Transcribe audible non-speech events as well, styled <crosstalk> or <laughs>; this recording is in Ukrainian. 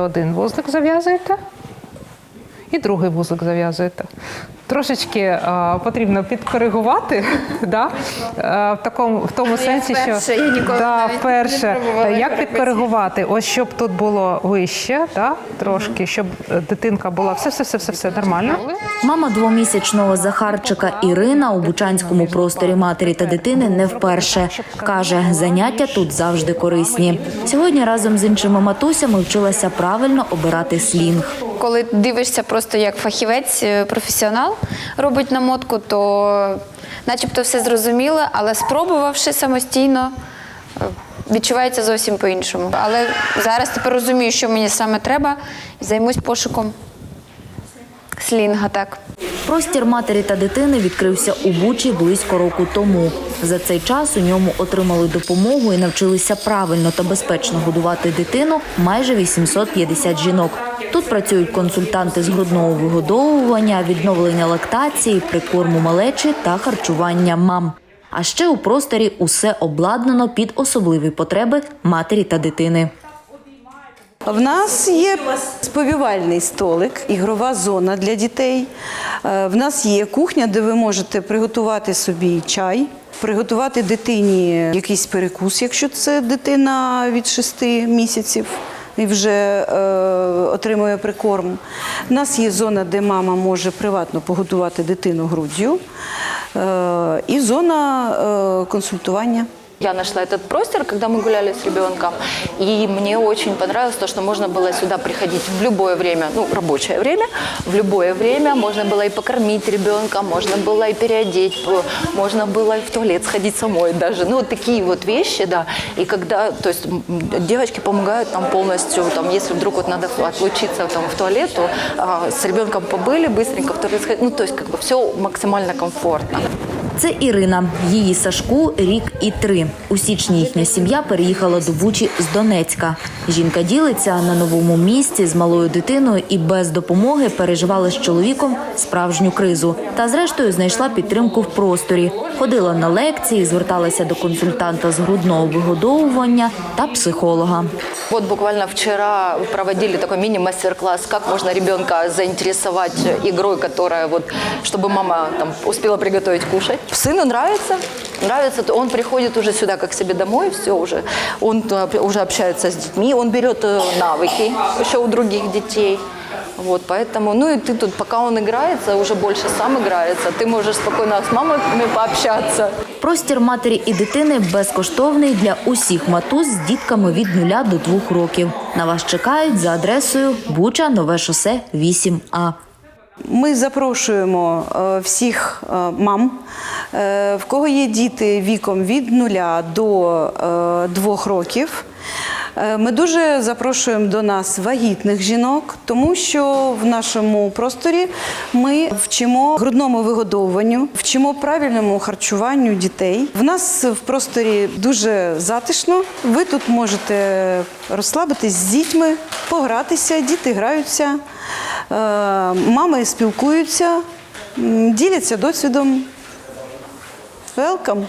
Один вузлик зав'язуєте і другий вузлик зав'язуєте. Трошечки е, потрібно підкоригувати, <laughs> да? е, в, такому, в тому сенсі, вперше, що я ніколи да, навіть не вперше, пробувала як робити. підкоригувати, ось щоб тут було вище, да? трошки, щоб е, дитинка була все, все, все, все, все нормально. Мама двомісячного Захарчика Ірина у Бучанському просторі матері та дитини не вперше. Каже, заняття тут завжди корисні. Сьогодні разом з іншими матусями вчилася правильно обирати слінг. Коли дивишся просто як фахівець, е, професіонал робить намотку, то начебто все зрозуміло, але спробувавши самостійно, е, відчувається зовсім по-іншому. Але зараз тепер розумію, що мені саме треба, і займусь пошуком слінга. Так. Простір матері та дитини відкрився у Бучі близько року тому. За цей час у ньому отримали допомогу і навчилися правильно та безпечно годувати дитину майже 850 жінок. Тут працюють консультанти з грудного вигодовування, відновлення лактації, прикорму малечі та харчування мам. А ще у просторі усе обладнано під особливі потреби матері та дитини. В нас є сповівальний столик, ігрова зона для дітей. Е, В нас є кухня, де ви можете приготувати собі чай, приготувати дитині якийсь перекус, якщо це дитина від 6 місяців. І вже е, отримує прикорм. У нас є зона, де мама може приватно погодувати дитину груддю, е, і зона е, консультування. Я нашла этот простор, когда мы гуляли с ребенком, и мне очень понравилось то, что можно было сюда приходить в любое время, ну, рабочее время, в любое время. Можно было и покормить ребенка, можно было и переодеть, можно было и в туалет сходить самой даже, ну, вот такие вот вещи, да, и когда, то есть девочки помогают нам полностью, там, если вдруг вот надо отлучиться там в туалет, то а, с ребенком побыли, быстренько в туалет сходить, ну, то есть как бы все максимально комфортно. Це Ірина. Її Сашку рік і три. У січні їхня сім'я переїхала до Бучі з Донецька. Жінка ділиться на новому місці з малою дитиною і без допомоги переживала з чоловіком справжню кризу. Та зрештою знайшла підтримку в просторі. Ходила на лекції, зверталася до консультанта з грудного вигодовування та психолога. Вот буквально вчера проводили такой мини-мастер-класс, как можно ребенка заинтересовать игрой, которая вот, чтобы мама там успела приготовить кушать. Сыну нравится, нравится, то он приходит уже сюда как к себе домой, все уже, он э, уже общается с детьми, он берет э, навыки еще у других детей. Вот, поэтому, ну и ты тут, пока он играется, уже больше сам играется, ты можешь спокойно с мамой пообщаться. Простір матері і дитини безкоштовний для усіх матусь з дітками від 0 до 2 років. На вас чекають за адресою Буча, Нове шосе 8А. Ми запрошуємо е, всіх е, мам, е, в кого є діти віком від 0 до 2 років. Ми дуже запрошуємо до нас вагітних жінок, тому що в нашому просторі ми вчимо грудному вигодовуванню, вчимо правильному харчуванню дітей. В нас в просторі дуже затишно. Ви тут можете розслабитись з дітьми, погратися, діти граються. Е, Мами спілкуються, діляться досвідом. Welcome!